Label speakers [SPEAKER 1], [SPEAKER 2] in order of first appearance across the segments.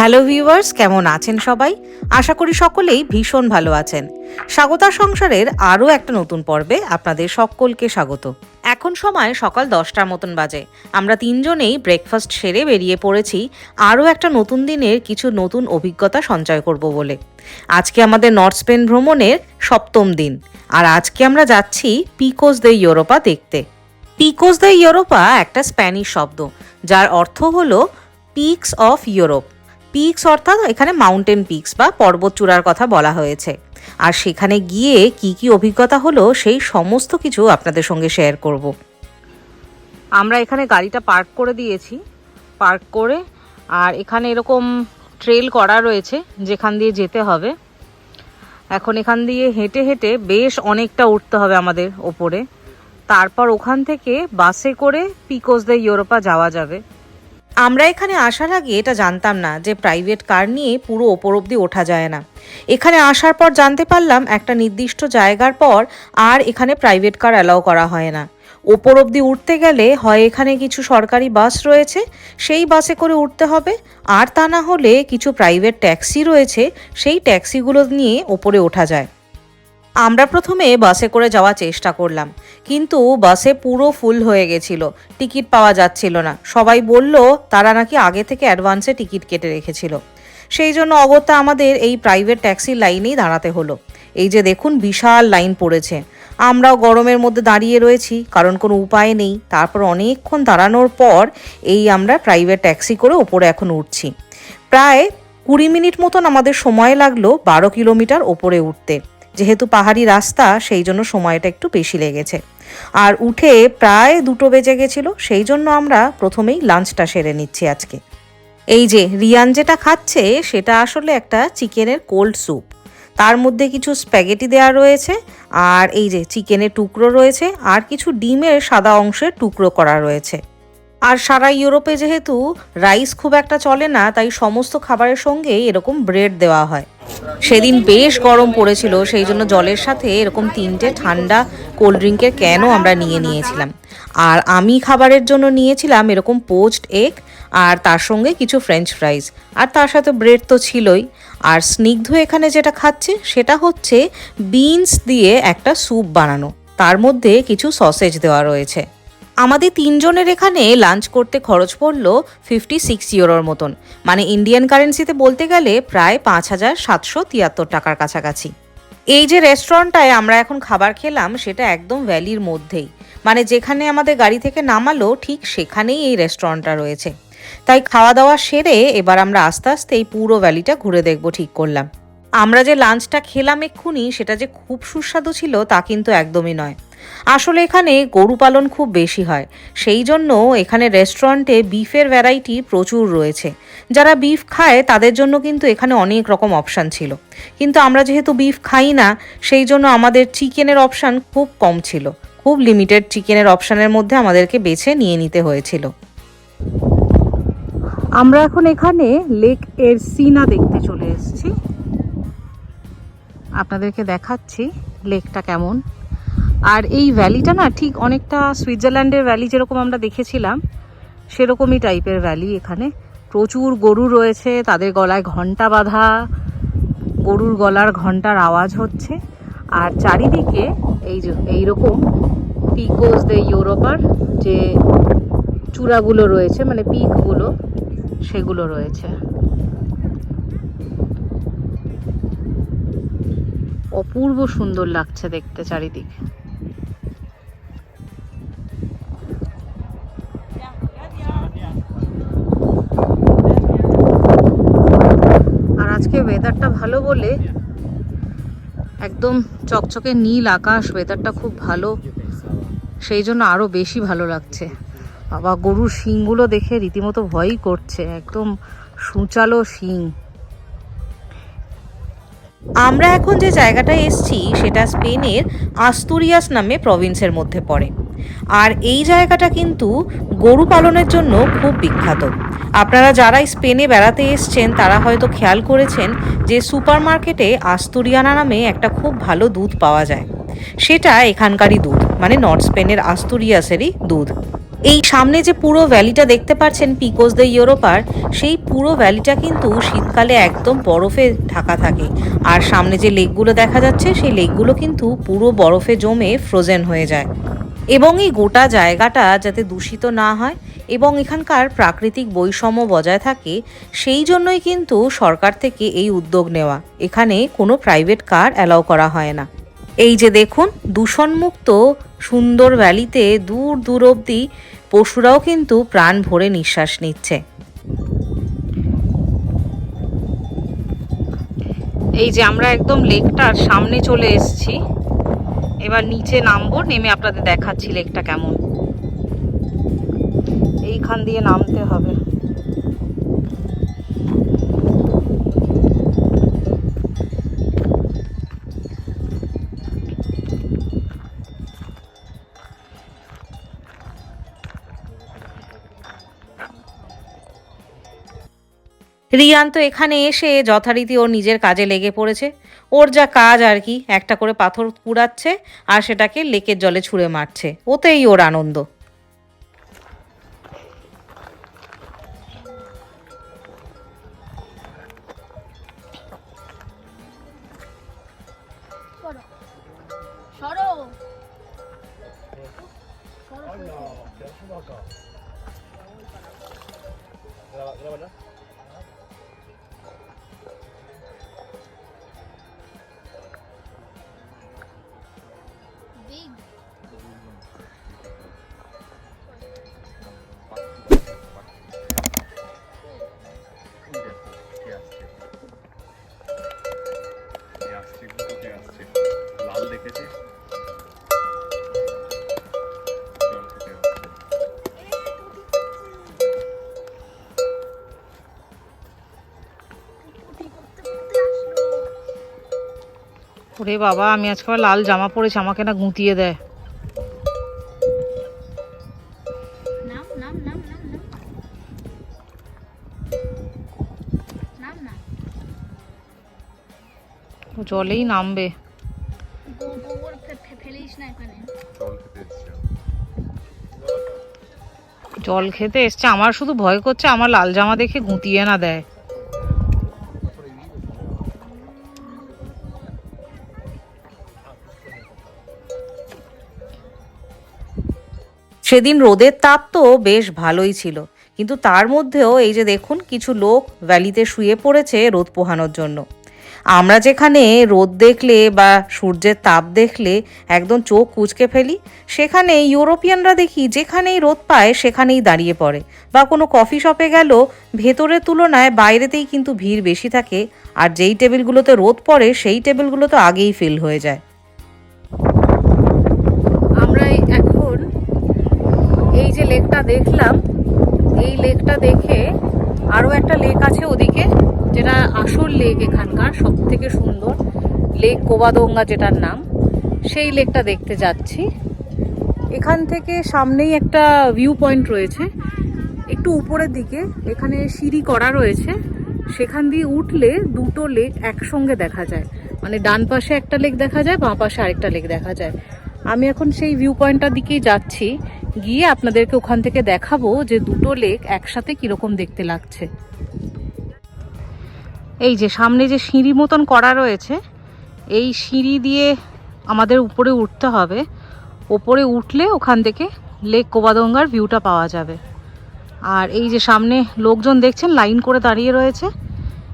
[SPEAKER 1] Hello viewers কেমন আছেন সবাই? আশা করি সকলেই ভীষণ ভালো আছেন। স্বাগতা সংসারের আরও একটা নতুন পর্বে আপনাদের সকলকে স্বাগত। এখন সময় সকাল দশটার মতন বাজে। আমরা তিনজনেই ব্রেকফাস্ট সেরে বেরিয়ে পড়েছি আরও একটা নতুন দিনের কিছু নতুন অভিজ্ঞতা সঞ্চয় করব বলে। আজকে আমাদের নর্থ স্পেন ভ্রমণের সপ্তম দিন। আর আজকে আমরা যাচ্ছি পিকোস দে ইউরোপা দেখতে। পিকোস দে ইউরোপা একটা স্প্যানিশ শব্দ, যার অর্থ হলো পিকস অফ ইউরোপ পিকস অর্থাৎ এখানে মাউন্টেন পিকস বা পর্বতচূড়ার কথা বলা হয়েছে। আর সেখানে গিয়ে কি কি অভিজ্ঞতা হলো সেই সমস্ত কিছু আপনাদের সঙ্গে শেয়ার করব। আমরা এখানে গাড়িটা পার্ক করে দিয়েছি। পার্ক করে আর এখানে এরকম ট্রেল করা রয়েছে যেখান দিয়ে যেতে হবে। এখন এখান দিয়ে হেঁটে হেঁটে বেশ অনেকটা উঠতে হবে আমাদের ওপরে। তারপর ওখান থেকে বাসে করে পিকোস দে ইউরোপা যাওয়া যাবে। আমরা এখানে আসার আগে এটা জানতাম না যে প্রাইভেট কার নিয়ে পুরো ওপর অব্দি ওঠা যায় না। এখানে আসার পর জানতে পারলাম একটা নির্দিষ্ট জায়গার পর আর এখানে প্রাইভেট কার অ্যালাউ করা হয় না। ওপর অব্দি উঠতে গেলে হয় এখানে কিছু সরকারি বাস রয়েছে, সেই বাসে করে উঠতে হবে। আর তা না হলে কিছু প্রাইভেট ট্যাক্সি রয়েছে, সেই ট্যাক্সিগুলো নিয়ে ওপরে ওঠা যায়। আমরা প্রথমে বাসে করে যাওয়ার চেষ্টা করলাম, কিন্তু বাসে পুরো ফুল হয়ে গেছিল, টিকিট পাওয়া যাচ্ছিল না। সবাই বলল, তারা নাকি আগে থেকে অ্যাডভান্সে টিকিট কেটে রেখেছিল। সেই জন্য অগত্যা আমাদের এই প্রাইভেট ট্যাক্সির লাইনেই দাঁড়াতে হলো। এই যে দেখুন, বিশাল লাইন পড়েছে। আমরাও গরমের মধ্যে দাঁড়িয়ে রয়েছি, কারণ কোনো উপায় নেই। তারপর অনেকক্ষণ দাঁড়ানোর পর এই আমরা প্রাইভেট ট্যাক্সি করে ওপরে এখন উঠছি। প্রায় কুড়ি মিনিট মতন আমাদের সময় লাগল বারো কিলোমিটার ওপরে উঠতে। যেহেতু পাহাড়ি রাস্তা, সেই জন্য সময়টা একটু বেশি লেগেছে। আর উঠে প্রায় দুটো বেজে গেছিল, সেই জন্য আমরা প্রথমেই লাঞ্চটা সেরে নিচ্ছি আজকে। এই যে, রিয়ান যেটা খাচ্ছে, সেটা আসলে একটা চিকেনের কোল্ড স্যুপ। তার মধ্যে কিছু স্প্যাগেটি দেওয়া রয়েছে, আর এই যে, চিকেনের টুকরো রয়েছে, আর কিছু ডিমের সাদা অংশের টুকরো করা রয়েছে। আর সারা ইউরোপে যেহেতু রাইস খুব একটা চলে না, তাই সমস্ত খাবারের সঙ্গে এরকম ব্রেড দেওয়া হয়। সেদিন বেশ গরম পড়েছিল, সেই জন্য জলের সাথে এরকম তিনটে ঠান্ডা কোল্ড ড্রিঙ্কের ক্যানও আমরা নিয়ে নিয়েছিলাম। আর আমি খাবারের জন্য নিয়েছিলাম এরকম পোস্ট এগ আর তার সঙ্গে কিছু ফ্রেঞ্চ ফ্রাইজ আর তার সাথে ব্রেড তো ছিলই। আর স্নিগ্ধ এখানে যেটা খাচ্ছে, সেটা হচ্ছে বিনস দিয়ে একটা স্যুপ বানানো। তার মধ্যে কিছু সসেজ দেওয়া রয়েছে। আমাদের তিনজনের এখানে লাঞ্চ করতে খরচ পড়ল ফিফটি সিক্স ইউরোর মতন। মানে ইন্ডিয়ান কারেন্সিতে বলতে গেলে প্রায় পাঁচ হাজার সাতশো তিয়াত্তর টাকার কাছাকাছি। এই যে রেস্টুরেন্টটায় আমরা এখন খাবার খেলাম, সেটা একদম ভ্যালির মধ্যেই। মানে যেখানে আমাদের গাড়ি থেকে নামালো, ঠিক সেখানেই এই রেস্টুরেন্টটা রয়েছে। তাই খাওয়া দাওয়া সেরে এবার আমরা আস্তে আস্তে এই পুরো ভ্যালিটা ঘুরে দেখব ঠিক করলাম। আমরা যে লাঞ্চটা খেলাম এক্ষুনি, সেটা যে খুব সুস্বাদু ছিল তা কিন্তু একদমই নয়। আসলে এখানে গরু পালন খুব বেশি হয়। সেই জন্য এখানে রেস্টুরেন্টে বিফের ভ্যারাইটি প্রচুর রয়েছে। যারা বিফ খায়, তাদের জন্য কিন্তু এখানে অনেক রকম অপশান ছিল। কিন্তু আমরা যেহেতু বিফ খাই না, সেই জন্য আমাদের চিকেনের অপশান খুব কম ছিল। খুব লিমিটেড চিকেনের অপশানের মধ্যে আমাদেরকে বেছে নিয়ে নিতে হয়েছিল। আমরা এখন এখানে লেক এর সিনা দেখতে চলে এসেছি। আপনাদেরকে দেখাচ্ছি লেকটা কেমন। আর এই ভ্যালিটা না ঠিক অনেকটা সুইজারল্যান্ডের ভ্যালি যেরকম আমরা দেখেছিলাম, সেরকমই টাইপের ভ্যালি এখানে। প্রচুর গরু রয়েছে, তাদের গলায় ঘণ্টা বাঁধা, গরুর গলার ঘণ্টার আওয়াজ হচ্ছে। আর চারিদিকে এই যে, এইরকম পিকোস দে ইউরোপার যে চূড়াগুলো রয়েছে মানে পিকগুলো, সেগুলো রয়েছে। অপূর্ব সুন্দর লাগছে দেখতে চারিদিকে। আজকে ওয়েদারটা ভালো বলে একদম চকচকে নীল আকাশ ওয়েদারটা খুব ভালো। সেই জন্য আরও বেশি ভালো লাগছে। বাবা, গরুর শিংগুলো দেখে রীতিমতো ভয়ই করছে। একদম সূচালো শিং। আমরা এখন যে জায়গাটায় এসছি, সেটা স্পেনের আস্তুরিয়াস নামে প্রভিন্সের মধ্যে পড়ে। আর এই জায়গাটা কিন্তু গরু পালনের জন্য খুব বিখ্যাত। আপনারা যারা স্পেনে বেড়াতে এসছেন, তারা হয়তো খেয়াল করেছেন যে সুপারমার্কেটে আস্তুরিয়ানা নামে একটা খুব ভালো দুধ পাওয়া যায়। সেটা এখানকারই দুধ মানে নর্থ স্পেনের আস্তুরিয়াসেরই দুধ। এই সামনে যে পুরো ভ্যালিটা দেখতে পাচ্ছেন পিকোস দ্য ইউরোপার সেই পুরো ভ্যালিটা কিন্তু শীতকালে একদম বরফে ঢাকা থাকে। আর সামনে যে লেকগুলো দেখা যাচ্ছে, সেই লেকগুলো কিন্তু পুরো বরফে জমে ফ্রোজেন হয়ে যায়। এবং এই গোটা জায়গাটা যাতে দূষিত না হয় এবং এখানকার প্রাকৃতিক বৈষম্য বজায় থাকে, সেই জন্যই কিন্তু সরকার থেকে এই উদ্যোগ নেওয়া। এখানে কোনো প্রাইভেট কার অ্যালাউ করা হয় না। এই যে দেখুন, দূষণমুক্ত সুন্দর ভ্যালিতে দূর দূর অবধি পশুরাও কিন্তু প্রাণ ভরে নিঃশ্বাস নিচ্ছে। এই যে আমরা একদম লেকটার সামনে চলে এসেছি। এবার নিচে নামবো নেমে আপনাদের দেখাচ্ছি লেকটা কেমন। এইখান দিয়ে নামতে হবে। রিয়ান তো এখানে এসে যথারীতি ওর নিজের কাজে লেগে পড়েছে। ওর যা কাজ আর কি, একটা করে পাথর কুড়াচ্ছে আর সেটাকে লেকের জলে ছুঁড়ে মারছে। ওতেই ওর আনন্দ। ওরে বাবা আমি আজকে আবার লাল জামা পরেছি আমাকে না গুঁতিয়ে দেয়।
[SPEAKER 2] নাম নাম নাম নাম নাম। নাম না
[SPEAKER 1] ও জলেই নামবে।
[SPEAKER 3] জল খেতে এসছে
[SPEAKER 1] আমার শুধু ভয় করছে আমার লাল জামা দেখে গুঁতিয়ে না দেয়। সেদিন রোদের তাপ তো বেশ ভালোই ছিল। কিন্তু তার মধ্যেও এই যে দেখুন, কিছু লোক ভ্যালিতে শুয়ে পড়েছে রোদ পোহানোর জন্য। আমরা যেখানে রোদ দেখলে বা সূর্যের তাপ দেখলে একদম চোখ কুচকে ফেলি, সেখানে ইউরোপিয়ানরা দেখি যেখানেই রোদ পায় সেখানেই দাঁড়িয়ে পড়ে। বা কোনো কফি শপে গেল, ভেতরের তুলনায় বাইরেতেই কিন্তু ভিড় বেশি থাকে, আর যেই টেবিলগুলোতে রোদ পড়ে সেই টেবিলগুলো তো আগেই ফিল হয়ে যায় আমরা এখন এই যে লেকটা দেখলাম, এই লেকটা দেখে আরও একটা লেক আছে ওদিকে, যেটা আসল লেক এখানকার সব থেকে সুন্দর লেক কোবাদঙ্গা যেটার নাম। সেই লেকটা দেখতে যাচ্ছি। এখান থেকে সামনেই একটা ভিউ পয়েন্ট রয়েছে। একটু উপরের দিকে এখানে সিঁড়ি করা রয়েছে। সেখান দিয়ে উঠলে দুটো লেক একসঙ্গে দেখা যায়। মানে ডান পাশে একটা লেক দেখা যায়, বাঁ পাশে আরেকটা লেক দেখা যায়। আমি এখন সেই ভিউ পয়েন্টটার দিকেই যাচ্ছি। গিয়ে আপনাদেরকে ওখান থেকে দেখাবো যে দুটো লেক একসাথে কীরকম দেখতে লাগছে। এই যে সামনে যে সিঁড়ি মতন করা রয়েছে, এই সিঁড়ি দিয়ে আমাদের উপরে উঠতে হবে। ওপরে উঠলে ওখান থেকে লেক কোবাদঙ্গার ভিউটা পাওয়া যাবে। আর এই যে সামনে লোকজন দেখছেন, লাইন করে দাঁড়িয়ে রয়েছে।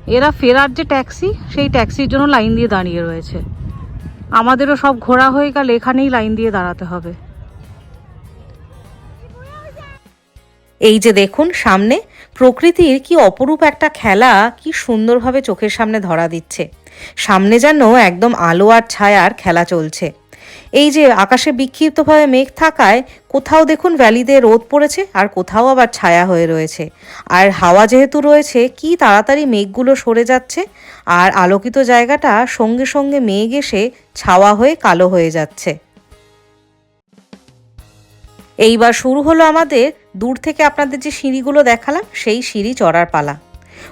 [SPEAKER 1] এরা ফেরার যে ট্যাক্সি, সেই ট্যাক্সির জন্য লাইন দিয়ে দাঁড়িয়ে রয়েছে। আমাদেরও সব ঘোরা হয়ে গেলে এখানেই লাইন দিয়ে দাঁড়াতে হবে। এই যে দেখুন, সামনে প্রকৃতির কি অপরূপ একটা খেলা কি সুন্দরভাবে চোখের সামনে ধরা দিচ্ছে। সামনে যেন একদম আলো আর ছায়ার খেলা চলছে। এই যে আকাশে বিক্ষিপ্তভাবে মেঘ থাকায় কোথাও দেখুন ভ্যালিতে রোদ পড়েছে আর কোথাও আবার ছায়া হয়ে রয়েছে। আর হাওয়া যেহেতু রয়েছে, কি তাড়াতাড়ি মেঘগুলো সরে যাচ্ছে আর আলোকিত জায়গাটা সঙ্গে সঙ্গে মেঘ এসে ছাওয়া হয়ে কালো হয়ে যাচ্ছে। এইবার শুরু হলো আমাদের দূর থেকে আপনাদের যে সিঁড়িগুলো দেখালাম, সেই সিঁড়ি চড়ার পালা।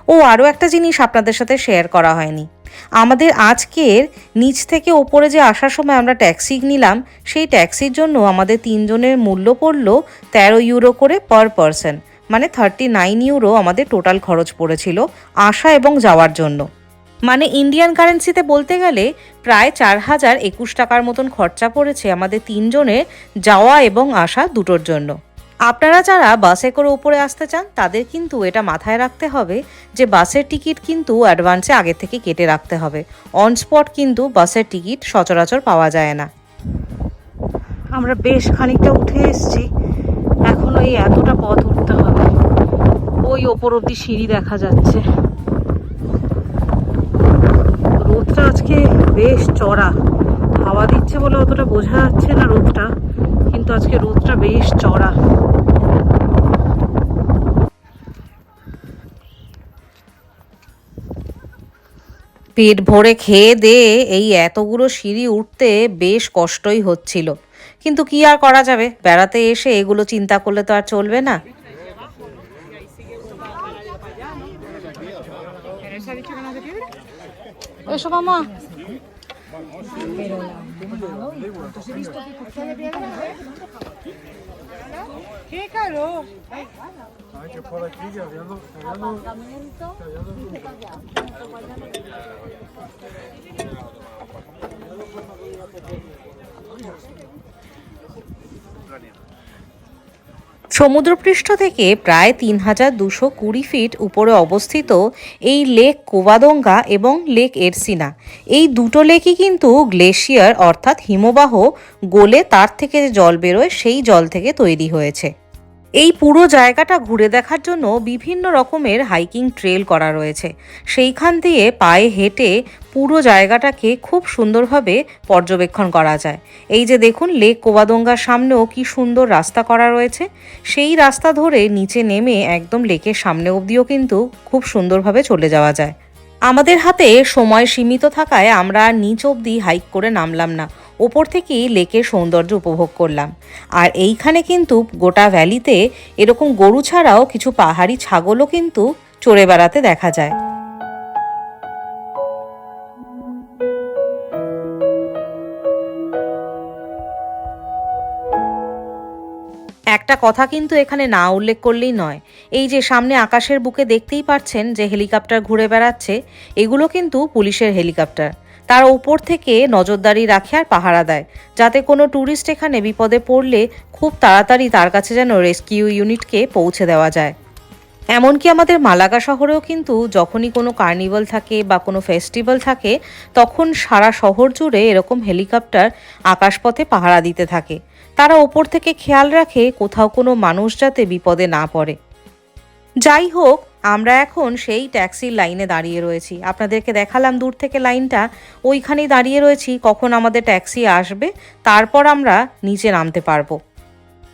[SPEAKER 1] ও, আরও একটা জিনিস আপনাদের সাথে শেয়ার করা হয়নি। আমাদের আজকের নিচ থেকে ওপরে যে আসার সময় আমরা ট্যাক্সি নিলাম, সেই ট্যাক্সির জন্য আমাদের তিনজনের মূল্য পড়ল তেরো ইউরো করে পার পারসন মানে থার্টি নাইন ইউরো আমাদের টোটাল খরচ পড়েছিল আসা এবং যাওয়ার জন্য। মানে ইন্ডিয়ান কারেন্সিতে বলতে গেলে প্রায় চার হাজার একুশ টাকার মতন খরচা পড়েছে আমাদের তিনজনের যাওয়া এবং আসা দুটোর জন্য। আপনারা যারা বাসে করে উপরে আসতে চান, তাদের কিন্তু এটা মাথায় রাখতে হবে যে বাসের টিকিট কিন্তু অ্যাডভান্সে আগে থেকে কেটে রাখতে হবে। অন স্পট কিন্তু বাসের টিকিট সচরাচর পাওয়া যায় না। আমরা বেশ খানিকটা উঠে এসেছি। এখন ওই এতটা পথ উঠতে হবে। ওই ওপর অব্দি সিঁড়ি দেখা যাচ্ছে রোদটা আজকে বেশ চড়া। হাওয়া দিচ্ছে বলে অতটা বোঝা যাচ্ছে না রোদটা, কিন্তু আজকে রোদটা বেশ চড়া। পেট ভরে খেয়ে দিয়ে এই এতগুলো সিঁড়ি উঠতে বেশ কষ্টই হচ্ছিল। কিন্তু কি আর করা যাবে? বেড়াতে এসে এগুলো চিন্তা করলে তো আর চলবে না। Eso, mamá. Pero ¡Qué caro! Hay que por aquí, সমুদ্রপৃষ্ঠ থেকে প্রায় তিন হাজার দুশো কুড়ি ফিট উপরে অবস্থিত এই লেক কোবাদঙ্গা এবং লেক এরসিনা। এই দুটো লেকই কিন্তু গ্লেশিয়ার অর্থাৎ হিমবাহ গোলে তার থেকে যে জল বেরোয়, সেই জল থেকে তৈরি হয়েছে। এই পুরো জায়গাটা ঘুরে দেখার জন্য বিভিন্ন রকমের হাইকিং ট্রেল করা রয়েছে। সেইখান দিয়ে পায়ে হেঁটে পুরো জায়গাটাকে খুব সুন্দরভাবে পর্যবেক্ষণ করা যায়। এই যে দেখুন, লেক কোবাদঙ্গার সামনেও কি সুন্দর রাস্তা করা রয়েছে। সেই রাস্তা ধরে নিচে নেমে একদম লেকের সামনে অবধিও কিন্তু খুব সুন্দরভাবে চলে যাওয়া যায়। আমাদের হাতে সময় সীমিত থাকায় আমরা নিচ অবধি হাইক করে নামলাম না। ওপর থেকেই লেকের সৌন্দর্য উপভোগ করলাম। আর এইখানে কিন্তু গোটা ভ্যালিতে এরকম গরু ছাড়াও কিছু পাহাড়ি ছাগলও কিন্তু চড়ে বেড়াতে দেখা যায়। একটা কথা কিন্তু এখানে না উল্লেখ করলেই নয়। এই যে সামনে আকাশের বুকে দেখতেই পাচ্ছেন যে হেলিকপ্টার ঘুরে বেড়াচ্ছে, এগুলো কিন্তু পুলিশের হেলিকপ্টার। তার ওপর থেকে নজরদারি রাখে আর পাহারা দেয়, যাতে কোনো ট্যুরিস্ট এখানে বিপদে পড়লে খুব তাড়াতাড়ি তার কাছে যেন রেস্কিউ ইউনিটকে পৌঁছে দেওয়া যায়। এমনকি আমাদের মালাগা শহরেও কিন্তু যখনই কোনো কার্নিভাল থাকে বা কোনো ফেস্টিভ্যাল থাকে, তখন সারা শহর জুড়ে এরকম হেলিকপ্টার আকাশপথে পাহারা দিতে থাকে। তারা ওপর থেকে খেয়াল রাখে কোথাও কোনো মানুষ যাতে বিপদে না পড়ে। যাই হোক আমরা এখন সেই ট্যাক্সির লাইনে দাঁড়িয়ে রয়েছি। আপনাদেরকে দেখালাম দূর থেকে লাইনটা। ওইখানেই দাঁড়িয়ে রয়েছি, কখন আমাদের ট্যাক্সি আসবে, তারপর আমরা নিচে নামতে পারব।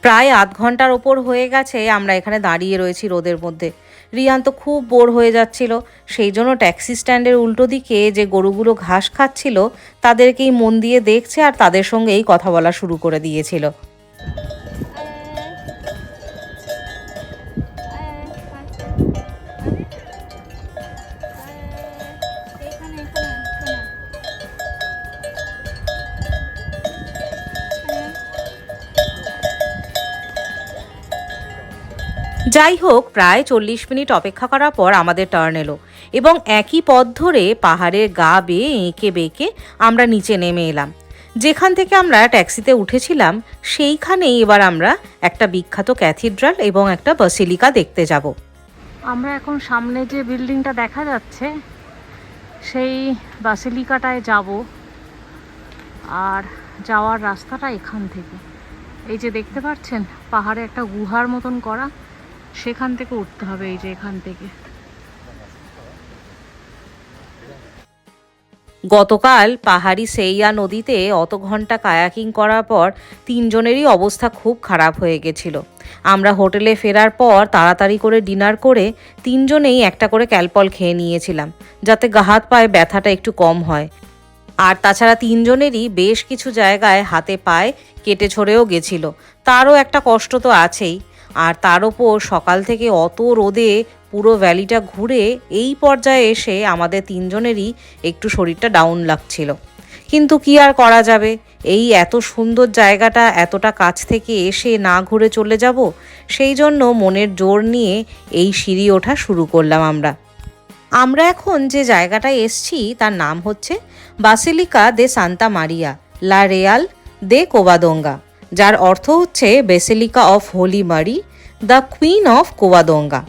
[SPEAKER 1] প্রায় আধ ঘণ্টার ওপর হয়ে গেছে আমরা এখানে দাঁড়িয়ে রয়েছি রোদের মধ্যে। রিয়ান তো খুব বোর হয়ে যাচ্ছিল, সেই জন্য ট্যাক্সি স্ট্যান্ডের উল্টো দিকে যে গরুগুলো ঘাস খাচ্ছিল, তাদেরকেই মন দিয়ে দেখছে আর তাদের সঙ্গেই কথা বলা শুরু করে দিয়েছিল। যাই হোক, প্রায় চল্লিশ মিনিট অপেক্ষা করার পর আমাদের টার্ন এলো এবং একই পথ ধরে পাহাড়ের গা বেয়ে এঁকে বেঁকে আমরা নিচে নেমে এলাম। যেখান থেকে আমরা ট্যাক্সিতে উঠেছিলাম, সেইখানেই এবার আমরা একটা বিখ্যাত ক্যাথিড্রাল এবং একটা বাসিলিকা দেখতে যাব। আমরা এখন সামনে যে বিল্ডিংটা দেখা যাচ্ছে, সেই বাসিলিকাটায় যাব আর যাওয়ার রাস্তাটা এখান থেকে। এই যে দেখতে পাচ্ছেন, পাহাড়ে একটা গুহার মতন করা। সেখান থেকে উঠতে হবে, এই যে এখান থেকে। গতকাল পাহাড়ি সেইয়া নদীতে অত ঘণ্টা কায়াকিং করার পর তিনজনেরই অবস্থা খুব খারাপ হয়ে গেছিল। আমরা হোটেলে ফেরার পর তাড়াতাড়ি করে ডিনার করে তিনজনেই একটা করে ক্যালপল খেয়ে নিয়েছিলাম, যাতে গা হাত পায়ে ব্যথাটা একটু কম হয়। আর তাছাড়া তিনজনেরই বেশ কিছু জায়গায় হাতে পায়ে কেটে ছড়েও গেছিল। তারও একটা কষ্ট তো আছেই আর তার ওপর সকাল থেকে অত রোদে পুরো ভ্যালিটা ঘুরে এই পর্যায়ে এসে আমাদের তিনজনেরই একটু শরীরটা ডাউন লাগছিল। কিন্তু কি আর করা যাবে? এই এত সুন্দর জায়গাটা এতটা কাছ থেকে এসে না ঘুরে চলে যাব, সেই জন্য মনের জোর নিয়ে এই সিঁড়ি ওঠা শুরু করলাম আমরা। আমরা এখন যে জায়গাটায় এসছি তার নাম হচ্ছে বাসিলিকা দে সান্তা মারিয়া, লা রেয়াল দে কোভাদোঙ্গা যার অর্থ হচ্ছে বেসেলিকা অফ হোলি মারি, দ্য কুইন অফ কোভাদোঙ্গা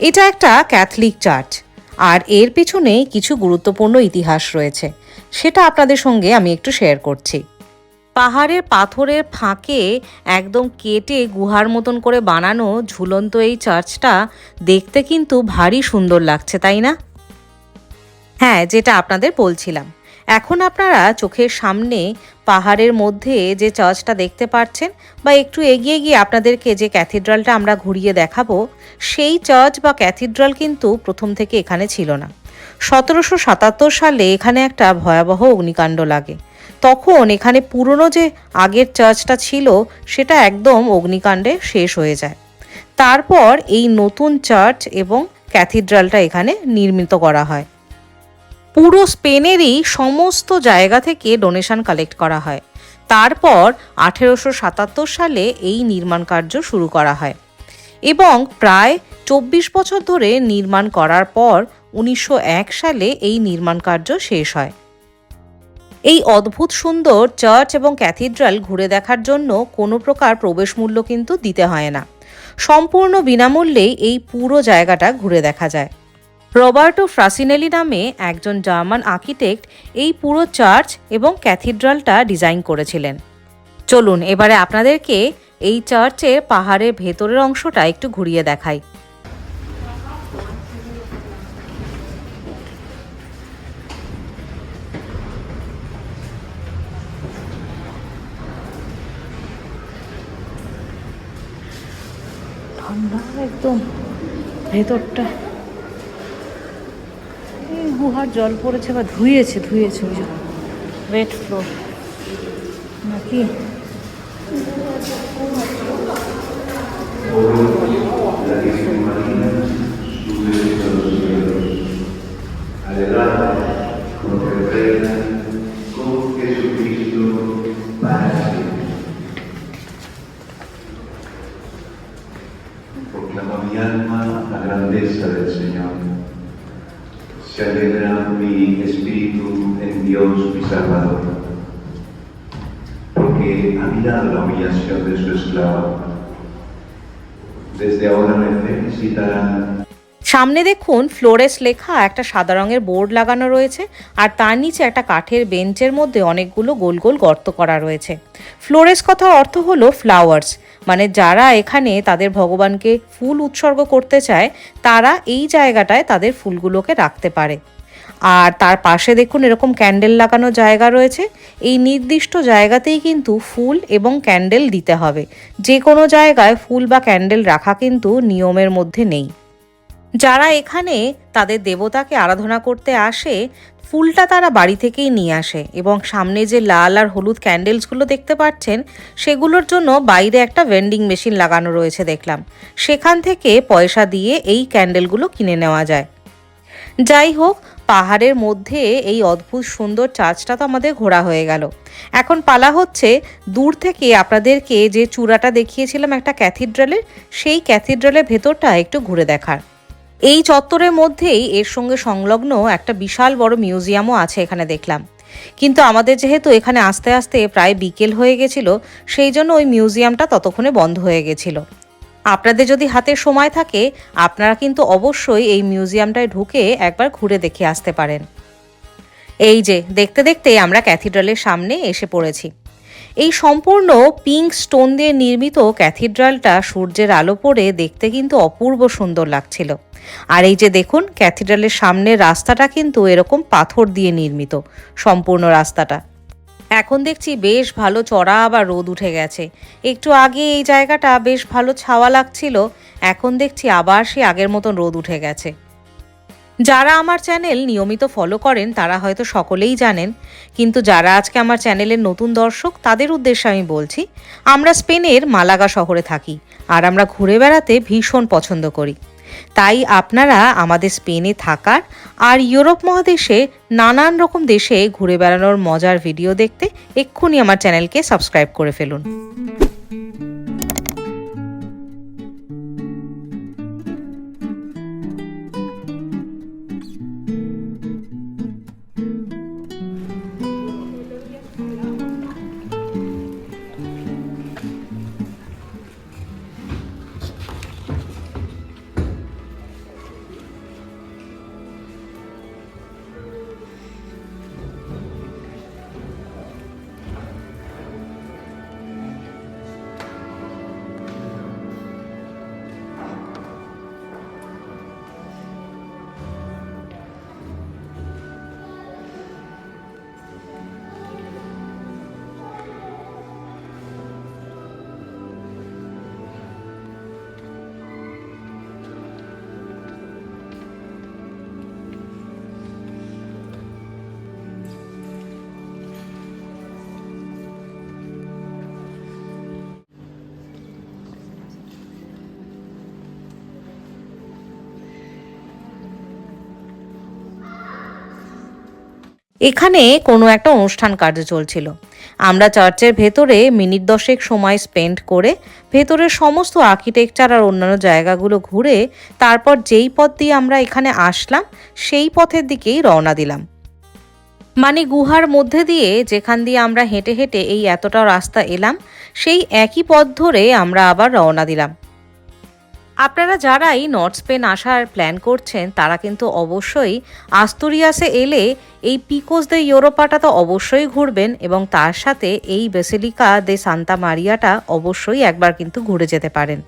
[SPEAKER 1] এটা একটা ক্যাথলিক চার্চ, আর এর পিছনে কিছু গুরুত্বপূর্ণ ইতিহাস রয়েছে। সেটা আপনাদের সঙ্গে আমি একটু শেয়ার করছি। পাহাড়ের পাথরের ফাঁকে একদম কেটে গুহার মতন করে বানানো ঝুলন্ত এই চার্চটা দেখতে কিন্তু ভারী সুন্দর লাগছে, তাই না? হ্যাঁ যেটা আপনাদের বলছিলাম। এখন আপনারা চোখের সামনে পাহাড়ের মধ্যে যে চার্চটা দেখতে পাচ্ছেন বা একটু এগিয়ে গিয়ে আপনাদেরকে যে ক্যাথিড্রালটা আমরা ঘুরিয়ে দেখাবো, সেই চার্চ বা ক্যাথিড্রাল কিন্তু প্রথম থেকে এখানে ছিল না। সতেরোশো সাতাত্তর সালে এখানে একটা ভয়াবহ অগ্নিকাণ্ড লাগে। তখন এখানে পুরনো যে আগের চার্চটা ছিল, সেটা একদম অগ্নিকাণ্ডে শেষ হয়ে যায়। তারপর এই নতুন চার্চ এবং ক্যাথিড্রালটা এখানে নির্মিত করা হয়। পুরো স্পেনেরই সমস্ত জায়গা থেকে ডোনেশন কালেক্ট করা হয়। তারপর আঠেরোশো সাতাত্তর সালে এই নির্মাণ কার্য শুরু করা হয়। এবং প্রায় চব্বিশ বছর ধরে নির্মাণ করার পর উনিশশো এক সালে এই নির্মাণ কার্য শেষ হয়। এই অদ্ভুত সুন্দর চার্চ এবং ক্যাথিড্রাল ঘুরে দেখার জন্য কোনো প্রকার প্রবেশ মূল্য কিন্তু দিতে হয় না। সম্পূর্ণ বিনামূল্যেই এই পুরো জায়গাটা ঘুরে দেখা যায়। রবার্টো ফ্রাসিনেলি নামে একজন জার্মান আর্কিটেক্ট এই পুরো চার্চ এবং ক্যাথিড্রালটা ডিজাইন করেছিলেন। চলুন, এবারে আপনাদেরকে এই চার্চের পাহাড়ের ভেতরের অংশটা একটু ঘুরিয়ে দেখাই। ঠান্ডা একদম ভেতরটা। গুহার জল পড়েছে বা ধুয়েছে ধুয়েছে ওই জন্য ওয়েট ফ্লোর নাকি.
[SPEAKER 4] Proclama mi alma la grandeza del Señor. Se alegra mi espíritu en Dios mi Salvador, porque ha mirado la humillación de su esclava. Desde ahora me felicitarán
[SPEAKER 1] সামনে দেখুন ফ্লোরেস লেখা একটা সাদা রঙের বোর্ড লাগানো রয়েছে আর তার নিচে একটা কাঠের বেঞ্চের মধ্যে অনেকগুলো গোল গোল গর্ত করা রয়েছে ফ্লোরেস কথার অর্থ হলো ফ্লাওয়ার্স মানে যারা এখানে তাদের ভগবানকে ফুল উৎসর্গ করতে চায়, তারা এই জায়গাটায় তাদের ফুলগুলোকে রাখতে পারে। আর তার পাশে দেখুন এরকম ক্যান্ডেল লাগানো জায়গা রয়েছে। এই নির্দিষ্ট জায়গাতেই কিন্তু ফুল এবং ক্যান্ডেল দিতে হবে। যে কোনো জায়গায় ফুল বা ক্যান্ডেল রাখা কিন্তু নিয়মের মধ্যে নেই। যারা এখানে তাদের দেবতাকে আরাধনা করতে আসে, ফুলটা তারা বাড়ি থেকেই নিয়ে আসে এবং সামনে যে লাল আর হলুদ ক্যান্ডেলসগুলো দেখতে পাচ্ছেন, সেগুলোর জন্য বাইরে একটা ভেন্ডিং মেশিন লাগানো রয়েছে দেখলাম। সেখান থেকে পয়সা দিয়ে এই ক্যান্ডেলগুলো কিনে নেওয়া যায়। যাই হোক, পাহাড়ের মধ্যে এই অদ্ভুত সুন্দর চার্চটা তো আমাদের ঘোরা হয়ে গেল। এখন পালা হচ্ছে দূর থেকে আপনাদেরকে যে চূড়াটা দেখিয়েছিলাম একটা ক্যাথিড্রালের, সেই ক্যাথিড্রালের ভেতরটা একটু ঘুরে দেখার। এই চত্বরের মধ্যেই এর সঙ্গে সংলগ্ন একটা বিশাল বড় মিউজিয়ামও আছে এখানে দেখলাম। কিন্তু আমাদের যেহেতু এখানে আস্তে আস্তে প্রায় বিকেল হয়ে গেছিল, সেই জন্য ওই মিউজিয়ামটা ততক্ষণে বন্ধ হয়ে গেছিল। আপনাদের যদি হাতে সময় থাকে, আপনারা কিন্তু অবশ্যই এই মিউজিয়ামটায় ঢুকে একবার ঘুরে দেখে আসতে পারেন। এই যে, দেখতে দেখতে আমরা ক্যাথিড্রালের সামনে এসে পড়েছি। এই সম্পূর্ণ পিঙ্ক স্টোন দিয়ে নির্মিত ক্যাথিড্রালটা সূর্যের আলো পড়ে দেখতে কিন্তু অপূর্ব সুন্দর লাগছিল। আর এই যে দেখুন, ক্যাথিড্রালের সামনের রাস্তাটা কিন্তু এরকম পাথর দিয়ে নির্মিত, সম্পূর্ণ রাস্তাটা। এখন দেখছি বেশ ভালো চড়া আবার রোদ উঠে গেছে। একটু আগে এই জায়গাটা বেশ ভালো ছাওয়া লাগছিল, এখন দেখছি আবার সে আগের মতন রোদ উঠে গেছে। যারা আমার চ্যানেল নিয়মিত ফলো করেন, তারা হয়তো সকলেই জানেন, কিন্তু যারা আজকে আমার চ্যানেলের নতুন দর্শক, তাদের উদ্দেশ্যে আমি বলছি, আমরা স্পেনের মালাগা শহরে থাকি, আর আমরা ঘুরে বেড়াতে ভীষণ পছন্দ করি। তাই আপনারা আমাদের স্পেনে থাকার আর ইউরোপ মহাদেশে নানান রকম দেশে ঘুরে বেড়ানোর মজার ভিডিও দেখতে এক্ষুনি আমার চ্যানেলকে সাবস্ক্রাইব করে ফেলুন। এখানে কোনো একটা অনুষ্ঠান কার্য চলছিল। আমরা চার্চের ভেতরে মিনিট দশেক সময় স্পেন্ড করে ভেতরের সমস্ত আর্কিটেকচার আর অন্যান্য জায়গাগুলো ঘুরে তারপর যেই পথ দিয়ে আমরা এখানে আসলাম, সেই পথের দিকেই রওনা দিলাম। মানে গুহার মধ্যে দিয়ে যেখান দিয়ে আমরা হেঁটে হেঁটে এই এতটা রাস্তা এলাম, সেই একই পথ ধরে আমরা আবার রওনা দিলাম। আপনারা যারাই নর্থ স্পেন আসার প্ল্যান করছেন, তারা কিন্তু অবশ্যই আস্তুরিয়াসে এলে এই পিকোস দে ইউরোপাটা তো অবশ্যই ঘুরবেন এবং তার সাথে এই বেসিলিকা দে সান্তা মারিয়াটা অবশ্যই একবার কিন্তু ঘুরে যেতে পারেন।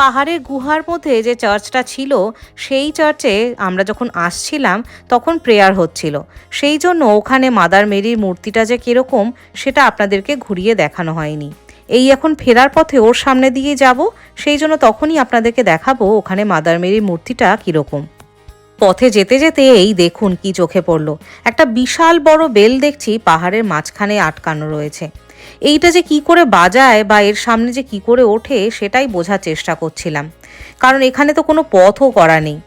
[SPEAKER 1] পাহাড়ের গুহার মধ্যে যে চার্চটা ছিল, সেই চার্চে আমরা যখন আসছিলাম, তখন প্রেয়ার হচ্ছিল। সেই জন্য ওখানে মাদার মেরির মূর্তিটা যে কীরকম, সেটা আপনাদেরকে ঘুরিয়ে দেখানো হয়নি। এই এখন ফেরার পথে ওর সামনে দিয়ে যাব, সেই জন্য তখনই আপনাদেরকে দেখাবো ওখানে মাদার মেরির মূর্তিটা কীরকম। পথে যেতে যেতে এই দেখুন কি চোখে পড়ল। একটা বিশাল বড় বেল দেখছি পাহাড়ের মাঝখানে আটকানো রয়েছে। এইটা যে কি করে বাজায় বা এর সামনে যে কি করে ওঠে সেটাই বোঝার চেষ্টা করছিলাম। কারণ এখানে তো কোনো পথও করা নেই।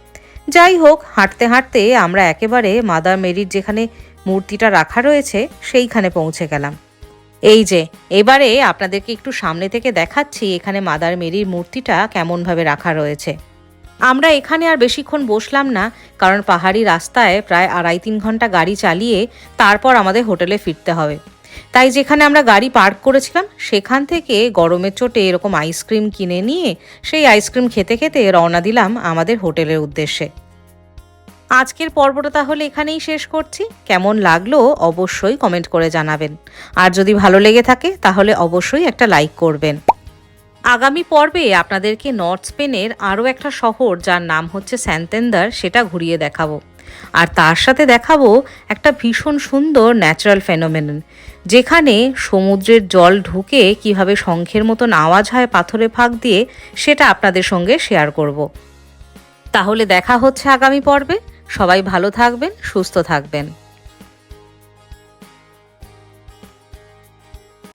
[SPEAKER 1] যাই হোক, হাঁটতে হাঁটতে আমরা একেবারে মাদার মেরির যেখানে মূর্তিটা রাখা রয়েছে, সেইখানে পৌঁছে গেলাম। এই যে, এবারে আপনাদেরকে একটু সামনে থেকে দেখাচ্ছি এখানে মাদার মেরির মূর্তিটা কেমনভাবে রাখা রয়েছে। আমরা এখানে আর বেশিক্ষণ বসলাম না, কারণ পাহাড়ি রাস্তায় প্রায় আড়াই তিন ঘণ্টা গাড়ি চালিয়ে তারপর আমাদের হোটেলে ফিরতে হবে। তাই যেখানে আমরা গাড়ি পার্ক করেছিলাম, সেখান থেকে গরমের চোটে এরকম আইসক্রিম কিনে নিয়ে সেই আইসক্রিম খেতে খেতে রওনা দিলাম আমাদের হোটেলের উদ্দেশ্যে। আজকের পর্বটা তাহলে এখানেই শেষ করছি। কেমন লাগল অবশ্যই কমেন্ট করে জানাবেন। আর যদি ভালো লেগে থাকে, তাহলে অবশ্যই একটা লাইক করবেন। আগামী পর্বে আপনাদেরকে নর্থ স্পেনের আরও একটা শহর, যার নাম হচ্ছে স্যান্তেন্দার সেটা ঘুরিয়ে দেখাবো। আর তার সাথে দেখাবো একটা ভীষণ সুন্দর ন্যাচারাল ফেনোমেন যেখানে সমুদ্রের জল ঢুকে কীভাবে শঙ্খের মতন আওয়াজ হয় পাথরে ফাঁক দিয়ে, সেটা আপনাদের সঙ্গে শেয়ার করব। তাহলে দেখা হচ্ছে আগামী পর্বে। সবাই ভালো থাকবেন, সুস্থ থাকবেন।